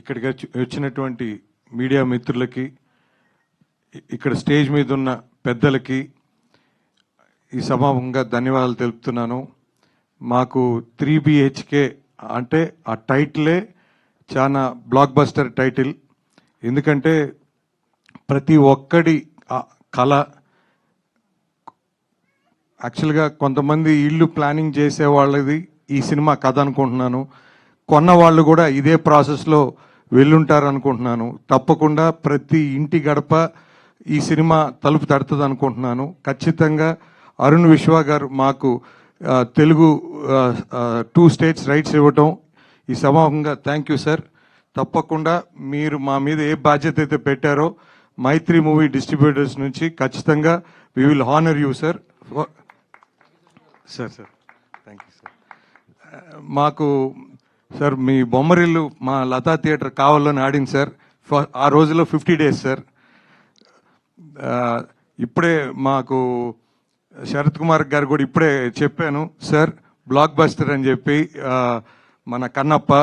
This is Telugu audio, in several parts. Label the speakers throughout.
Speaker 1: ఇక్కడికి వచ్చి- వచ్చినటువంటి మీడియా మిత్రులకి ఇక్కడ స్టేజ్ మీద ఉన్న పెద్దలకి ఈ సమాపంగా ధన్యవాదాలు తెలుపుతున్నాను. మాకు త్రీ బిహెచ్కే అంటే ఆ టైటిలే చాలా బ్లాక్ బస్టర్ టైటిల్. ఎందుకంటే ప్రతి ఒక్కడి కళ యాక్చువల్గా కొంతమంది ఇల్లు ప్లానింగ్ చేసే వాళ్ళది ఈ సినిమా కథ అనుకుంటున్నాను. కొన్న వాళ్ళు కూడా ఇదే ప్రాసెస్లో వెళ్ళుంటారు అనుకుంటున్నాను తప్పకుండా ప్రతి ఇంటి గడప ఈ సినిమా తలుపు తడుతుంది అనుకుంటున్నాను ఖచ్చితంగా అరుణ్ విశ్వ గారు మాకు తెలుగు టూ స్టేట్స్ రైట్స్ ఇవ్వటం ఈ సమాపంగా థ్యాంక్ యూ సార్ తప్పకుండా మీరు మా మీద ఏ బాధ్యత అయితే పెట్టారో మైత్రి మూవీ డిస్ట్రిబ్యూటర్స్ నుంచి ఖచ్చితంగా we will honour you sir sir sir thank you sir మాకు సార్ మీ బొమ్మరిల్లు మా లతా థియేటర్ కావాలని ఆడింది సార్. ఫ- ఆ రోజులో ఫిఫ్టీ డేస్ సార్. ఇప్పుడే మాకు శరత్ కుమార్ గారు కూడా ఇప్పుడే చెప్పాను సార్ బ్లాక్ బస్టర్ అని చెప్పి మన కన్నప్ప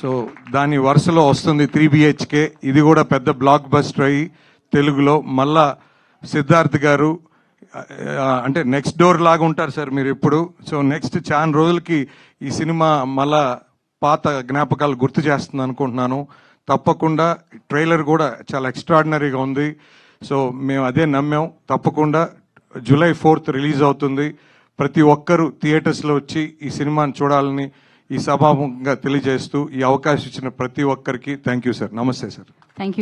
Speaker 1: సో దాని వరుసలో వస్తుంది త్రీ బిహెచ్కే. ఇది కూడా పెద్ద బ్లాక్ బస్టర్ అయ్యి తెలుగులో మళ్ళా సిద్ధార్థ్ గారు అంటే నెక్స్ట్ డోర్ లాగా ఉంటారు సార్ మీరు ఇప్పుడు. సో నెక్స్ట్ చాలా రోజులకి ఈ సినిమా మళ్ళా పాత జ్ఞాపకాలు గుర్తు చేస్తుంది అనుకుంటున్నాను. తప్పకుండా ట్రైలర్ కూడా చాలా ఎక్స్ట్రాడినరీగా ఉంది. సో మేము అదే నమ్మాం. తప్పకుండా జూలై ఫోర్త్ రిలీజ్ అవుతుంది. ప్రతి ఒక్కరూ థియేటర్స్లో వచ్చి ఈ సినిమాని చూడాలని ఈ సభాముఖంగా తెలియజేస్తూ ఈ అవకాశం ఇచ్చిన ప్రతి ఒక్కరికి thank you sir namaste sir
Speaker 2: thank you